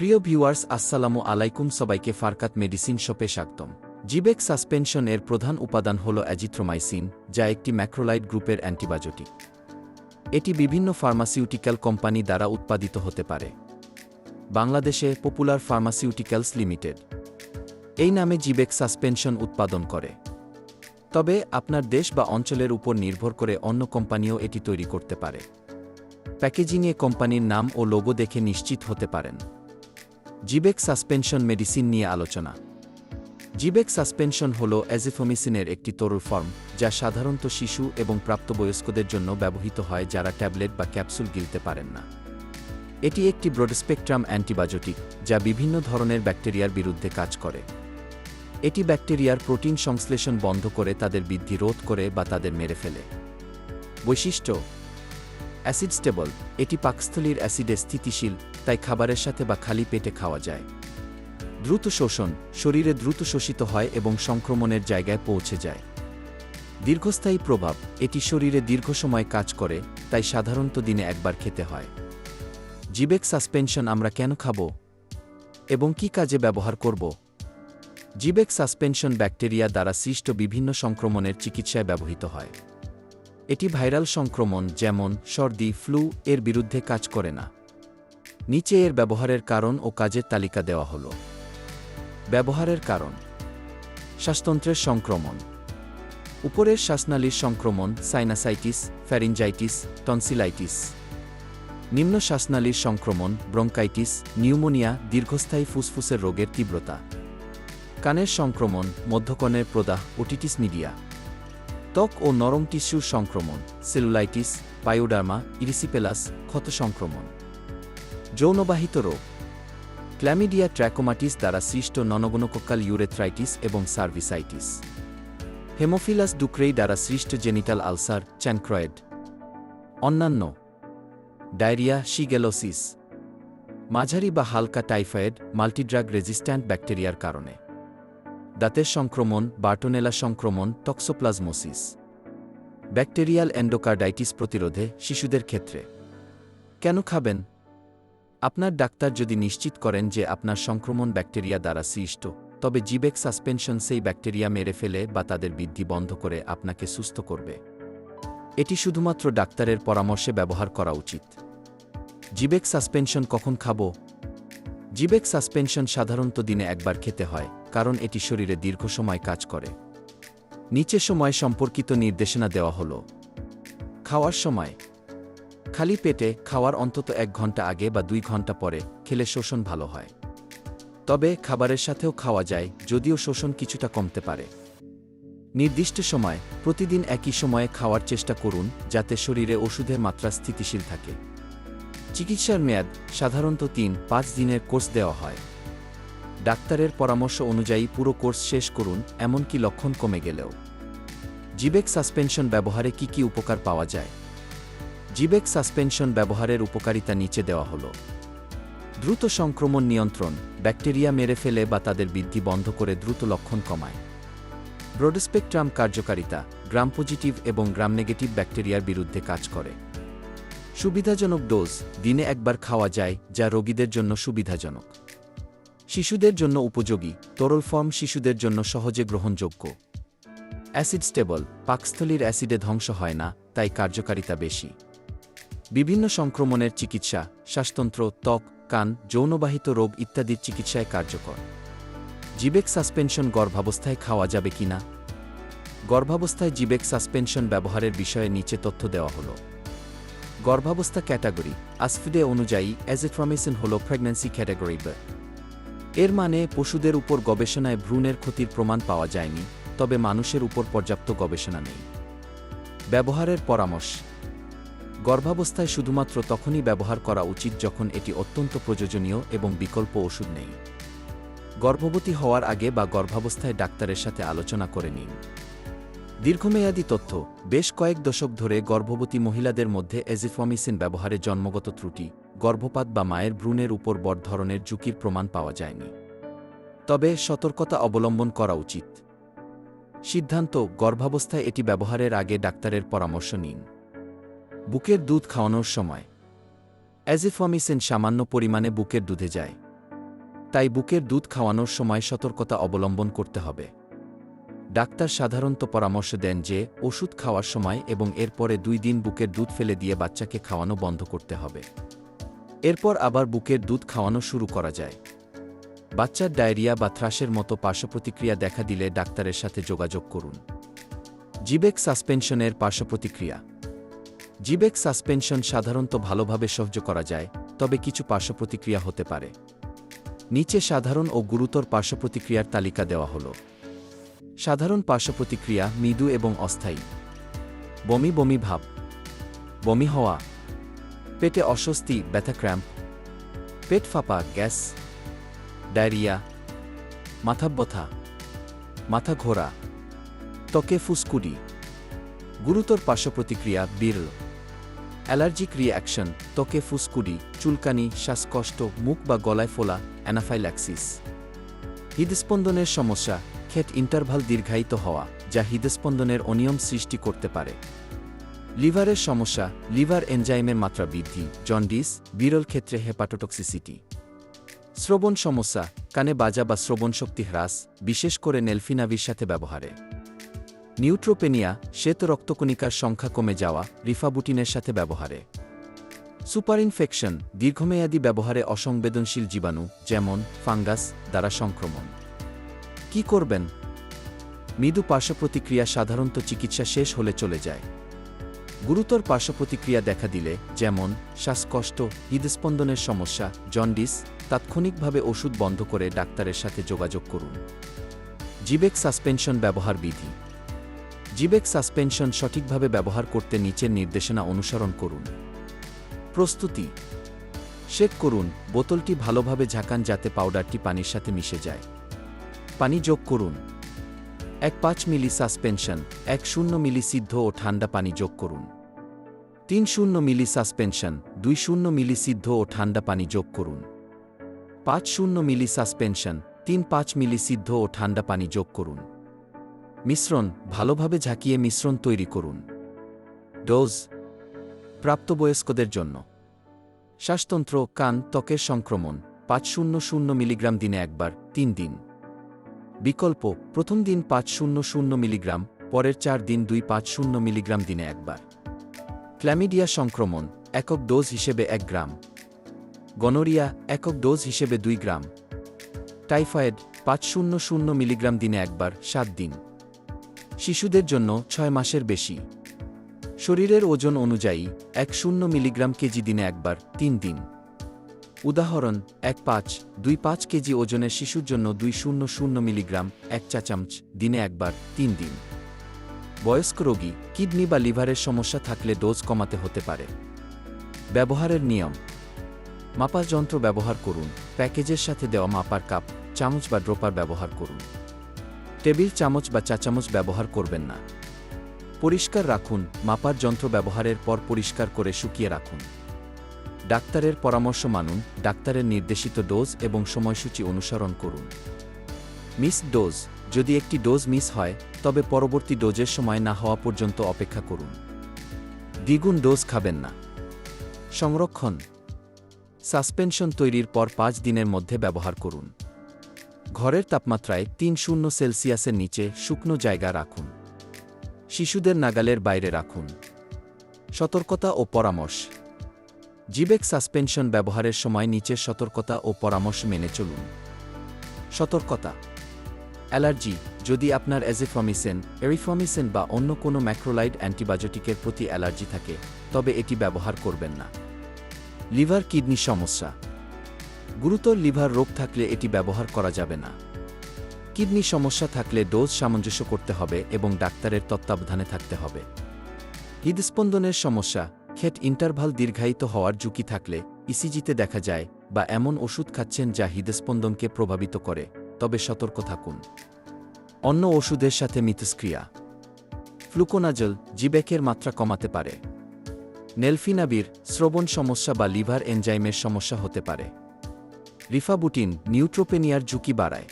প্রিয় ভিউয়ার্স, আসসালামু আলাইকুম। সবাইকে ফারকাত মেডিসিন শপে স্বাগতম। জিবেক সাসপেনশন এর প্রধান উপাদান হল অ্যাজিথ্রোমাইসিন, যা একটি ম্যাক্রোলাইট গ্রুপের অ্যান্টিবায়োটিক। এটি বিভিন্ন ফার্মাসিউটিক্যাল কোম্পানি দ্বারা উৎপাদিত হতে পারে। বাংলাদেশে পপুলার ফার্মাসিউটিক্যালস লিমিটেড। এই নামে জিবেক সাসপেনশন উৎপাদন করে। তবে আপনার দেশ বা অঞ্চলের উপর নির্ভর করে অন্য কোম্পানিও এটি তৈরি করতে পারে। প্যাকেজিংয়ে কোম্পানির নাম ও লোগো দেখে নিশ্চিত হতে পারেন। জিবেক সাসপেনশন মেডিসিন নিয়ে আলোচনা। জিবেক সাসপেনশন হল অ্যাজিফোমিসিনের একটি তরুর ফর্ম, যা সাধারণত শিশু এবং প্রাপ্তবয়স্কদের জন্য ব্যবহৃত হয় যারা ট্যাবলেট বা ক্যাপসুল গিলতে পারেন না। এটি একটি ব্রডস্পেকট্রাম অ্যান্টিবায়োটিক, যা বিভিন্ন ধরনের ব্যাকটেরিয়ার বিরুদ্ধে কাজ করে। এটি ব্যাকটেরিয়ার প্রোটিন সংশ্লেষণ বন্ধ করে তাদের বৃদ্ধি রোধ করে বা তাদের মেরে ফেলে। বৈশিষ্ট্য অ্যাসিড স্টেবল, এটি পাকস্থলীর অ্যাসিডে স্থিতিশীল, তাই খাবারের সাথে বা খালি পেটে খাওয়া যায়। দ্রুত শোষণ, শরীরে দ্রুত শোষিত হয় এবং সংক্রমণের জায়গায় পৌঁছে যায়। দীর্ঘস্থায়ী প্রভাব, এটি শরীরে দীর্ঘ সময় কাজ করে, তাই সাধারণত দিনে একবার খেতে হয়। জিবেক সাসপেনশন আমরা কেন খাব? এবং কি কাজে ব্যবহার করব? জিবেক সাসপেনশন ব্যাকটেরিয়া দ্বারা সৃষ্ট বিভিন্ন সংক্রমণের চিকিৎসায় ব্যবহৃত হয়। এটি ভাইরাল সংক্রমণ, যেমন সর্দি, ফ্লু, এর বিরুদ্ধে কাজ করে না। নিচে এর ব্যবহারের কারণ ও কাজের তালিকা দেওয়া হল। ব্যবহারের কারণ। শ্বাসতন্ত্রের সংক্রমণ। উপরের শ্বাসনালীর সংক্রমণ, সাইনাসাইটিস ফ্যারিঞ্জাইটিস টনসিলাইটিস। নিম্ন শ্বাসনালীর সংক্রমণ, ব্রঙ্কাইটিস, নিউমোনিয়া, দীর্ঘস্থায়ী ফুসফুসের রোগের তীব্রতা। কানের সংক্রমণ, মধ্যকণের প্রদাহ, ওটিটিস মিডিয়া। ত্বক ও নরম টিস্যুর সংক্রমণ, সেলুলাইটিস পায়োডার্মা ইরিসিপেলাস, ক্ষত সংক্রমণ। যৌনবাহিত রোগ। ক্ল্যামিডিয়া ট্র্যাকোমাটিস দ্বারা সৃষ্ট ননগণকোক্কাল ইউরেথ্রাইটিস এবং সার্ভিসাইটিস। হেমোফিলাস ডুক্রেই দ্বারা সৃষ্ট জেনিটাল আলসার, চ্যানক্রয়েড। অন্যান্য। Diarrhoea, shigellosis. মাঝারি বা হালকা টাইফয়েড, মাল্টিড্রাগ রেজিস্ট্যান্ট ব্যাকটেরিয়ার কারণে। দাঁতের সংক্রমণ, বার্টোনেলা সংক্রমণ, টক্সোপ্লাজমোসিস। ব্যাকটেরিয়াল এন্ডোকার্ডাইটিস প্রতিরোধে শিশুদের ক্ষেত্রে। কেন খাবেন? আপনার ডাক্তার যদি নিশ্চিত করেন যে আপনার সংক্রমণ ব্যাকটেরিয়া দ্বারা সৃষ্ট, তবে জিবেক সাসপেনশন সেই ব্যাকটেরিয়া মেরে ফেলে বা তাদের বৃদ্ধি বন্ধ করে আপনাকে সুস্থ করবে। এটি শুধুমাত্র ডাক্তারের পরামর্শে ব্যবহার করা উচিত। জিবেক সাসপেনশন কখন খাব? জিবেক সাসপেনশন সাধারণত দিনে একবার খেতে হয়। কারণ এটি শরীরে দীর্ঘ সময় কাজ করে। নিচে সময় সম্পর্কিত নির্দেশনা দেওয়া হল। খাওয়ার সময়। খালি পেটে খাওয়ার অন্তত এক ঘণ্টা আগে বা দুই ঘণ্টা পরে খেলে শোষণ ভালো হয়। তবে খাবারের সাথেও খাওয়া যায়, যদিও শোষণ কিছুটা কমতে পারে। নির্দিষ্ট সময়, প্রতিদিন একই সময়ে খাওয়ার চেষ্টা করুন, যাতে শরীরে ওষুধের মাত্রা স্থিতিশীল থাকে। চিকিৎসার মেয়াদ সাধারণত তিন, পাঁচ দিনের কোর্স দেওয়া হয়। ডাক্তারের পরামর্শ অনুযায়ী পুরো কোর্স শেষ করুন, এমনকি লক্ষণ কমে গেলেও। জিবেক সাসপেনশন ব্যবহারে কি কি উপকার পাওয়া যায়? জিবেক সাসপেনশন ব্যবহারের উপকারিতা নিচে দেওয়া হল। দ্রুত সংক্রমণ নিয়ন্ত্রণ, ব্যাকটেরিয়া মেরে ফেলে বা তাদের বৃদ্ধি বন্ধ করে দ্রুত লক্ষণ কমায়। ব্রডস্পেকট্রাম কার্যকারিতা গ্রাম পজিটিভ এবং গ্রাম নেগেটিভ ব্যাকটেরিয়ার বিরুদ্ধে কাজ করে। সুবিধাজনক ডোজ, দিনে একবার খাওয়া যায়, যা রোগীদের জন্য সুবিধাজনক। শিশুদের জন্য উপযোগী, তরল ফর্ম শিশুদের জন্য সহজে গ্রহণযোগ্য। অ্যাসিড স্টেবল, পাকস্থলীর অ্যাসিডে ধ্বংস হয় না, তাই কার্যকারিতা বেশি। বিভিন্ন সংক্রমণের চিকিৎসা, শ্বাসতন্ত্র, ত্বক, কান, যৌনবাহিত রোগ ইত্যাদির চিকিৎসায় কার্যকর। জিবেক সাসপেনশন গর্ভাবস্থায় খাওয়া যাবে কিনা? গর্ভাবস্থায় জিবেক সাসপেনশন ব্যবহারের বিষয়ে নিচে তথ্য দেওয়া হল। গর্ভাবস্থা ক্যাটাগরি, আসফিডে অনুযায়ী অ্যাজেট্রমিসিন হল প্রেগন্যান্সি ক্যাটাগরি ব। এর মানে পশুদের উপর গবেষণায় ভ্রূণের ক্ষতির প্রমাণ পাওয়া যায়নি, তবে মানুষের উপর পর্যাপ্ত গবেষণা নেই। ব্যবহারের পরামর্শ। গর্ভাবস্থায় শুধুমাত্র তখনই ব্যবহার করা উচিত যখন এটি অত্যন্ত প্রয়োজনীয় এবং বিকল্প ওষুধ নেই। গর্ভবতী হওয়ার আগে বা গর্ভাবস্থায় ডাক্তারের সাথে আলোচনা করে নিন। দীর্ঘমেয়াদী তথ্য। বেশ কয়েক দশক ধরে গর্ভবতী মহিলাদের মধ্যে এজিফমিসিন ব্যবহারে জন্মগত ত্রুটি। গর্ভপাত বা মায়ের ভ্রূণের উপর বড় ধরনের ঝুঁকির প্রমাণ পাওয়া যায়নি। তবে সতর্কতা অবলম্বন করা উচিত। সিদ্ধান্ত, গর্ভাবস্থায় এটি ব্যবহারের আগে ডাক্তারের পরামর্শ নিন। বুকের দুধ খাওয়ানোর সময়। অ্যাজিফমিসিন সামান্য পরিমাণে বুকের দুধে যায়। তাই বুকের দুধ খাওয়ানোর সময় সতর্কতা অবলম্বন করতে হবে। ডাক্তার সাধারণত পরামর্শ দেন যে, ওষুধ খাওয়ার সময় এবং এরপরে দুই দিন বুকের দুধ ফেলে দিয়ে বাচ্চাকে খাওয়ানো বন্ধ করতে হবে। এরপর আবার বুকের দুধ খাওয়ানো শুরু করা যায়। বাচ্চার ডায়রিয়া বা থ্রাসের মতো পার্শ্বপ্রতিক্রিয়া দেখা দিলে ডাক্তারের সাথে যোগাযোগ করুন। জিবেক সাসপেনশনের পার্শ্বপ্রতিক্রিয়া। জিবেক সাসপেনশন সাধারণত ভালোভাবে সহ্য করা যায়, তবে কিছু পার্শ্বপ্রতিক্রিয়া হতে পারে। নিচে সাধারণ ও গুরুতর পার্শ্বপ্রতিক্রিয়ার তালিকা দেওয়া হল। সাধারণ পার্শ্বপ্রতিক্রিয়া মৃদু এবং অস্থায়ী। বমি বমি ভাব। বমি হওয়া। পেটে অস্বস্তি, ব্যথা, ক্র্যাম্প, পেট ফাঁপা, গ্যাস, ডায়রিয়া, মাথা ব্যথা, মাথা ঘোরা, ত্বকে ফুসকুডি, গুরুতর পার্শ্বপ্রতিক্রিয়া বিরল অ্যালার্জিক রিঅ্যাকশন, ত্বকে ফুসকুডি, চুলকানি, শ্বাসকষ্ট, মুখ বা গলায় ফোলা, অ্যানাফাইল্যাক্সিস। হৃদস্পন্দনের সমস্যা, ক্ষেত ইন্টারভাল দীর্ঘায়িত হওয়া, যা হৃদস্পন্দনের অনিয়ম সৃষ্টি করতে পারে। লিভারের সমস্যা, লিভার এনজাইমের মাত্রা বৃদ্ধি, জন্ডিস, বিরল ক্ষেত্রে হেপাটোটক্সিসিটি। শ্রবণ সমস্যা, কানে বাজা বা শ্রবণ শক্তি হ্রাস, বিশেষ করে নেলফিনাভির সাথে ব্যবহারে। নিউট্রোপেনিয়া, শ্বেত রক্তকণিকার সংখ্যা কমে যাওয়া, রিফাবুটিনের সাথে ব্যবহারে। সুপার ইনফেকশন দীর্ঘমেয়াদী ব্যবহারে অসংবেদনশীল জীবাণু, যেমন ফাঙ্গাস, দ্বারা সংক্রমণ। কি করবেন? মৃদু পার্শ্বপ্রতিক্রিয়া সাধারণত চিকিৎসা শেষ হলে চলে যায়। গুরুতর পার্শ্বপ্রতিক্রিয়া দেখা দিলে, যেমন শ্বাসকষ্ট, হৃদস্পন্দনের সমস্যা, জন্ডিস, তাৎক্ষণিকভাবে ওষুধ বন্ধ করে ডাক্তারের সাথে যোগাযোগ করুন। জিবেক সাসপেনশন ব্যবহার বিধি। জিবেক সাসপেনশন সঠিকভাবে ব্যবহার করতে নিচের নির্দেশনা অনুসরণ করুন। প্রস্তুতি। শেক করুন, বোতলটি ভালোভাবে ঝাঁকান যাতে পাউডারটি পানির সাথে মিশে যায়। পানি যোগ করুন। এক পাঁচ মিলি সাসপেনশন, এক শূন্য মিলি সিদ্ধ ও ঠান্ডা পানি যোগ করুন। তিন শূন্য মিলি সাসপেনশন, দুই শূন্য মিলি সিদ্ধ ও ঠান্ডা পানি যোগ করুন। পাঁচ শূন্য মিলি সাসপেনশন, তিন পাঁচ মিলি সিদ্ধ ও ঠান্ডা পানি যোগ করুন। মিশ্রণ, ভালোভাবে ঝাঁকিয়ে মিশ্রণ তৈরি করুন। ডোজ, প্রাপ্তবয়স্কদের জন্য। শ্বাসতন্ত্র, কান, ত্বকের সংক্রমণ, পাঁচ শূন্য শূন্য মিলিগ্রাম দিনে একবার, তিন দিন। বিকল্প, প্রথম দিন পাঁচ শূন্য শূন্য মিলিগ্রাম, পরের চার দিন দুই পাঁচ শূন্য মিলিগ্রাম দিনে একবার। ক্ল্যামিডিয়া সংক্রমণ, একক ডোজ হিসেবে এক গ্রাম। গনোরিয়া, একক ডোজ হিসেবে দুই গ্রাম। টাইফয়েড, পাঁচ শূন্য শূন্য মিলিগ্রাম দিনে একবার, সাত দিন। শিশুদের জন্য ছয় মাসের বেশি। শরীরের ওজন অনুযায়ী, এক শূন্য মিলিগ্রাম কেজি দিনে একবার, তিন দিন। উদাহরণ, এক পাঁচ, দুই পাঁচ কেজি ওজনের শিশুর জন্য দুই শূন্য শূন্য মিলিগ্রাম, এক চা চামচ, দিনে একবার, তিন দিন। বয়স্ক রোগী, কিডনি বা লিভারের সমস্যা থাকলে ডোজ কমাতে হতে পারে। ব্যবহারের নিয়ম। মাপার যন্ত্র ব্যবহার করুন, প্যাকেজের সাথে দেওয়া মাপার কাপ, চামচ বা ড্রোপার ব্যবহার করুন। টেবিল, চামচ বা চা চামচ ব্যবহার করবেন না। পরিষ্কার রাখুন, মাপার যন্ত্র ব্যবহারের পর পরিষ্কার করে শুকিয়ে রাখুন। ডাক্তারের পরামর্শ মানুন, ডাক্তারের নির্দেশিত ডোজ এবং সময়সূচি অনুসরণ করুন। মিস ডোজ, যদি একটি ডোজ মিস হয়, তবে পরবর্তী ডোজের সময় না হওয়া পর্যন্ত অপেক্ষা করুন। দ্বিগুণ ডোজ খাবেন না। সংরক্ষণ। সাসপেনশন তৈরির পর পাঁচ দিনের মধ্যে ব্যবহার করুন। ঘরের তাপমাত্রায় তিন শূন্য সেলসিয়াসের নিচে শুকনো জায়গা রাখুন। শিশুদের নাগালের বাইরে রাখুন। সতর্কতা ও পরামর্শ। জিবেক সাসপেনশন ব্যবহারের সময় নিচের সতর্কতা ও পরামর্শ মেনে চলুন। সতর্কতা। অ্যালার্জি, যদি আপনার অ্যাজিফ্রমিসেন এরিফ্রমিসেন বা অন্য কোনো ম্যাক্রোলাইড অ্যান্টিবায়োটিকের প্রতি অ্যালার্জি থাকে, তবে এটি ব্যবহার করবেন না। লিভার কিডনি সমস্যা। গুরুতর লিভার রোগ থাকলে এটি ব্যবহার করা যাবে না। কিডনি সমস্যা থাকলে ডোজ সামঞ্জস্য করতে হবে এবং ডাক্তারের তত্ত্বাবধানে থাকতে হবে। হৃদস্পন্দনের সমস্যা ক্ষেত ইন্টারভাল দীর্ঘায়িত হওয়ার ঝুঁকি থাকলে ইসিজিতে দেখা যায় বা এমন ওষুধ খাচ্ছেন যা হৃদস্পন্দনকে প্রভাবিত করে। তবে সতর্ক থাকুন। অন্য ওষুধের সাথে মিথস্ক্রিয়া। ফ্লুকোনাজল জিবেকের মাত্রা কমাতে পারে। নেলফিনাবির শ্রবণ সমস্যা বা লিভার এনজাইমের সমস্যা হতে পারে। রিফাবুটিন নিউট্রোপেনিয়ার ঝুঁকি বাড়ায়।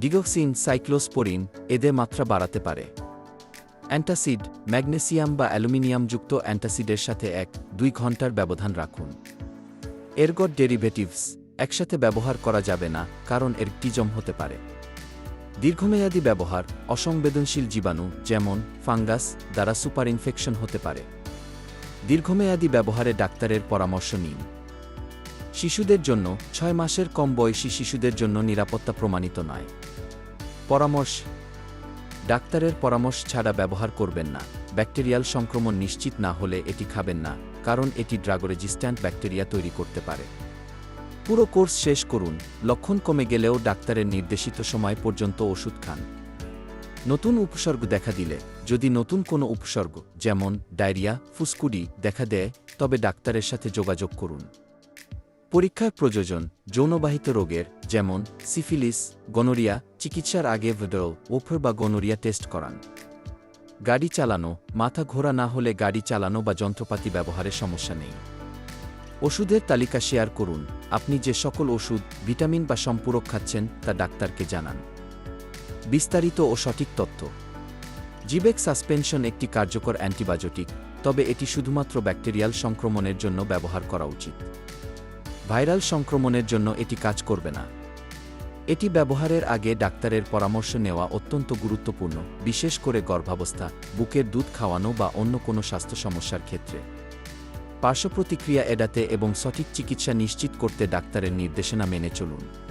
ডিগক্সিন সাইক্লোস্পোরিন এদের মাত্রা বাড়াতে পারে। অ্যান্টাসিড ম্যাগনেসিয়াম বা অ্যালুমিনিয়ামযুক্ত অ্যান্টাসিডের সাথে এক দুই ঘণ্টার ব্যবধান রাখুন। এরগট ডেরিভেটিভস একসাথে ব্যবহার করা যাবে না, কারণ এর টিজম হতে পারে। দীর্ঘমেয়াদী ব্যবহার অসংবেদনশীল জীবাণু যেমন ফাঙ্গাস দ্বারা সুপার ইনফেকশন হতে পারে। দীর্ঘমেয়াদী ব্যবহারে ডাক্তারের পরামর্শ নিন। শিশুদের জন্য ছয় মাসের কম বয়সী শিশুদের জন্য নিরাপত্তা প্রমাণিত নয়। পরামর্শ ডাক্তারের পরামর্শ ছাড়া ব্যবহার করবেন না। ব্যাকটেরিয়াল সংক্রমণ নিশ্চিত না হলে এটি খাবেন না, কারণ এটি ড্রাগ রেজিস্ট্যান্ট ব্যাকটেরিয়া তৈরি করতে পারে। পুরো কোর্স শেষ করুন, লক্ষণ কমে গেলেও ডাক্তারের নির্দেশিত সময় পর্যন্ত ওষুধ খান। নতুন উপসর্গ দেখা দিলে, যদি নতুন কোনো উপসর্গ, যেমন ডায়রিয়া, ফুসকুডি দেখা দেয়, তবে ডাক্তারের সাথে যোগাযোগ করুন। পরীক্ষার প্রয়োজন যৌনবাহিত রোগের, যেমন সিফিলিস, গনোরিয়া, চিকিৎসার আগে ভেডল ওফর বা গনোরিয়া টেস্ট করান। গাড়ি চালানো, মাথা ঘোরা না হলে গাড়ি চালানো বা যন্ত্রপাতি ব্যবহারের সমস্যা নেই। ওষুধের তালিকা শেয়ার করুন, আপনি যে সকল ওষুধ, ভিটামিন বা সম্পূরক খাচ্ছেন তা ডাক্তারকে জানান। বিস্তারিত ও সঠিক তথ্য। জিবেক সাসপেনশন একটি কার্যকর অ্যান্টিবায়োটিক, তবে এটি শুধুমাত্র ব্যাকটেরিয়াল সংক্রমণের জন্য ব্যবহার করা উচিত। ভাইরাল সংক্রমণের জন্য এটি কাজ করবে না। এটি ব্যবহারের আগে ডাক্তারের পরামর্শ নেওয়া অত্যন্ত গুরুত্বপূর্ণ, বিশেষ করে গর্ভাবস্থা, বুকের দুধ খাওয়ানো বা অন্য কোনো স্বাস্থ্য সমস্যার ক্ষেত্রে। পার্শ্বপ্রতিক্রিয়া এড়াতে এবং সঠিক চিকিৎসা নিশ্চিত করতে ডাক্তারের নির্দেশনা মেনে চলুন।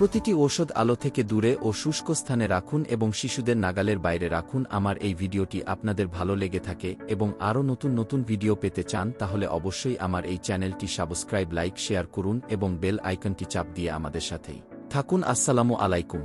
প্রতিটি ঔষধ আলো থেকে দূরে ও শুষ্ক স্থানে রাখুন এবং শিশুদের নাগালের বাইরে রাখুন। আমার এই ভিডিওটি আপনাদের ভালো লেগে থাকে এবং আরও নতুন নতুন ভিডিও পেতে চান, তাহলে অবশ্যই আমার এই চ্যানেলটি সাবস্ক্রাইব, লাইক, শেয়ার করুন এবং বেল আইকনটি চাপ দিয়ে আমাদের সাথেই থাকুন। আসসালামু আলাইকুম।